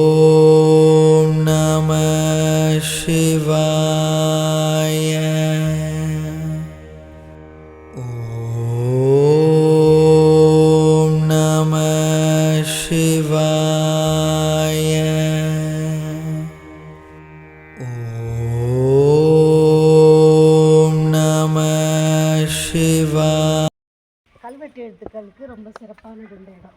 ஓம் நம சிவாய ஓம் நம சிவாய ஓம் கல்வெட்டு எழுத்துக்களுக்கு ரொம்ப சிறப்பானது இந்த இடம்.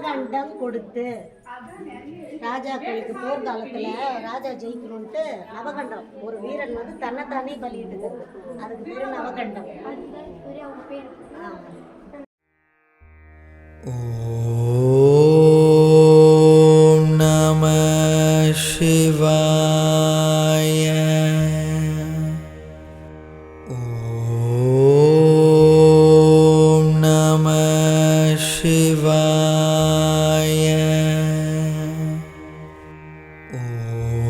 நவகண்டம் கொடுத்து. ராஜாக்களுக்கு போர்க்காலத்தில் ராஜா ஜெயிக்கணும்ட்டு நவகண்டம். ஒரு வீரன் வந்து தன்னைத்தானே பலியிட்டுக்கிறது. அதுக்கு பேர் நவகண்டம். ஓம் நம சிவாய. Oh.